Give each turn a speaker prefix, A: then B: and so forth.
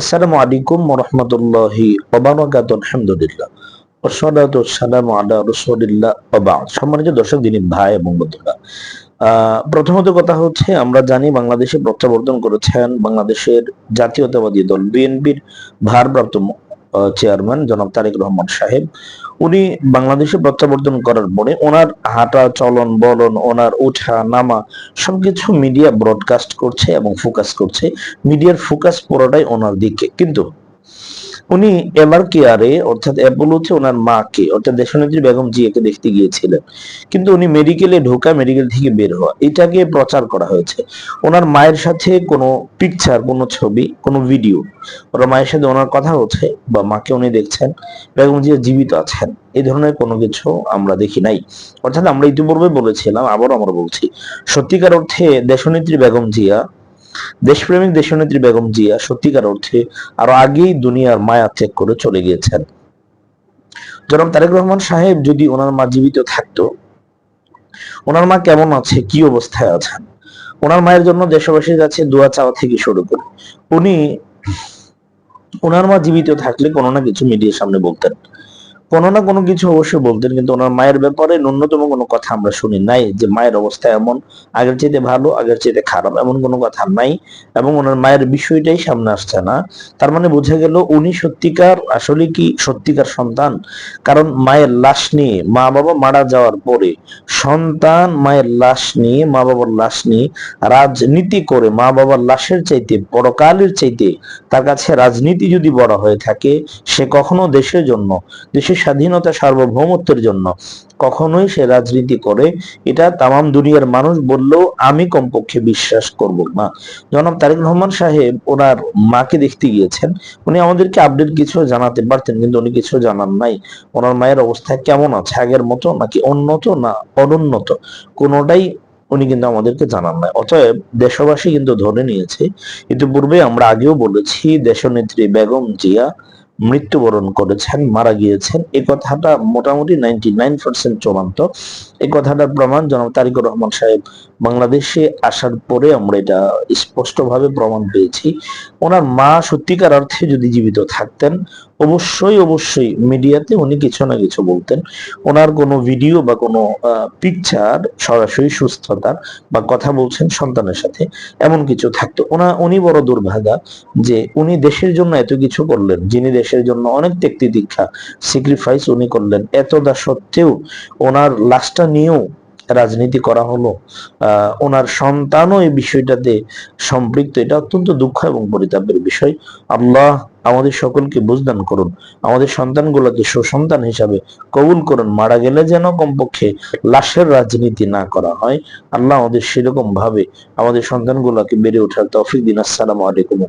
A: আসসালামু আলাইকুম রহমতুল্লাহি ওবারাকাত আলহামদুলিল্লাহ। ওসলাতু ওয়াসসালামু আলা রাসূলিল্লাহ ওয়া বা'দ। সম্মানিত দর্শক, দিনী ভাই এবং বন্ধুরা প্রথমত কথা হচ্ছে, আমরা জানি বাংলাদেশে প্রত্যাবর্তন করেছেন বাংলাদেশের জাতীয়তাবাদী দল, বিএনপির ভারপ্রাপ্ত চেয়ারম্যান জনাব তারেক রহমান সাহেব। উনি বাংলাদেশে প্রত্যাবর্তন করার পরে ওনার হাঁটা, চলন, বলন, ওনার ওঠা, নামা সবকিছু মিডিয়া ব্রডকাস্ট করছে এবং ফোকাস করছে। মিডিয়ার ফোকাস পুরোটাই ওনার দিকে। কিন্তু উনি এমআর কেয়ারে, অর্থাৎ অ্যাপোলোতে ওনার মাকে, অর্থাৎ দেশনেত্রী বেগম জিয়াকে দেখতে গিয়েছিলেন। কিন্তু উনি মেডিকেলে ঢোকা মেডিকেল থেকে বের হওয়া। এটাকে প্রচার করা হয়েছে। ওনার মায়ের সাথে কোনো পিকচার কোনো ছবি, কোনো ভিডিও ওনার মায়ের সাথে ওনার কথা হচ্ছে বা মাকে উনি দেখছেন, বেগম জিয়া জীবিত আছেন। এই ধরনের কোনো কিছু আমরা দেখি নাই। অর্থাৎ আমরা ইতিপূর্বে বলেছিলাম, আবারও আমরা বলছি, সত্যিকার অর্থে দেশনেত্রী বেগম জিয়া দেশপ্রেমিক, দেশনেত্রী বেগম জিয়া সত্যিকার অর্থে আরও আগেই দুনিয়ার মায়া ত্যাগ করে চলে গিয়েছেন। জনাব তারেক রহমান সাহেব যদি ওনার মা জীবিত থাকতো, ওনার মা কেমন আছে, কি অবস্থায় আছেন? ওনার মায়ের জন্য দেশবাসীর কাছে দোয়া চাওয়া থেকে শুরু করে উনি, ওনার মা জীবিত থাকলে কোনো না কিছু মিডিয়ার সামনে বলতেন। কোনো না কোনো কিছু অবশ্যই বলতেন, কিন্তু ওনার মায়ের ব্যাপারে ন্যূনতম কোনো কথা আমরা শুনি নাই যে মায়ের অবস্থা এমন, আগের চাইতে ভালো, আগের চাইতে খারাপ, এমন কোনো কথা নাই এবং ওনার মায়ের বিষয়টাই সামনে আসছে না। তার মানে বোঝা গেল উনি সত্যিকার, আসলে কি সত্যিকার সন্তান? কারণ মায়ের লাশ নিয়ে মা বাবা মারা যাওয়ার পরে সন্তান মায়ের লাশ নিয়ে, মা বাবার লাশ নিয়ে রাজনীতি করে মা বাবার লাশের চাইতে, পরকালের চাইতে তার কাছে রাজনীতি যদি বড় হয়ে থাকে, সে কখনো দেশের জন্য, দেশের স্বাধীনতা সার্বভৌমত্বের জন্য। কখনোই সে রাজনীতি করে, এটা তামাম দুনিয়ার মানুষ বললেও আমি কমপক্ষে বিশ্বাস করব না। জনাব তারেক রহমান সাহেব ওনার মাকে দেখতে গিয়েছেন। উনি আমাদেরকে আপডেট কিছু জানাতে পারতেন, কিন্তু উনি কিছু জানান নাই। ওনার মায়ের অবস্থা কেমন আছে, আগের মতো নাকি উন্নত না অনুন্নত? কোনোটাই উনি কিন্তু আমাদেরকে জানান নাই। অতএব দেশবাসী কিন্তু ধরে নিয়েছে। ইতিপূর্বে আমরা আগেও বলেছি, দেশনেত্রী বেগম জিয়া মৃত্যুবরণ করেছেন, মারা গিয়েছেন। এই কথাটা মোটামুটি নাইনটি নাইন পার্সেন্ট চূড়ান্ত। এই কথাটার প্রমাণ জনাব তারিকুর রহমান সাহেব বাংলাদেশে আসার পরে আমরা এটা স্পষ্টভাবে প্রমাণ পেয়েছি। ওনার মা সত্যিকার অর্থে যদি জীবিত থাকতেন, অবশ্যই অবশ্যই মিডিয়াতে উনি কিছু না কিছু বলতেন। ওনার কোনো ভিডিও বা কোনো পিকচার সরাসরি সুস্থতার বা কথা বলছেন সন্তানের সাথে এমন কিছু থাকতো। ওনা, উনি বড় দুর্ভাগা যে উনি দেশের জন্য এত কিছু করলেন, যিনি দেশের জন্য অনেক ত্যক্তি দীক্ষা স্যাক্রিফাইস উনি করলেন, এতটা সত্ত্বেও ওনার লাশটা নিয়েও রাজনীতি করা হলো ওনার সন্তানও এই বিষয়টাতে সম্পৃক্ত। এটা অত্যন্ত দুঃখ এবং পরিতাপের বিষয়। আল্লাহ আমাদের সকলকে বুঝদান করুন। আমাদের সন্তানগুলোকে সুসন্তান হিসাবে কবুল করুন। মারা গেলে যেন কমপক্ষে লাশের রাজনীতি না করা হয়। আল্লাহ আমাদের সেরকম ভাবে আমাদের সন্তানগুলোকে বেড়ে ওঠার তৌফিক দিন। আসসালামু আলাইকুম।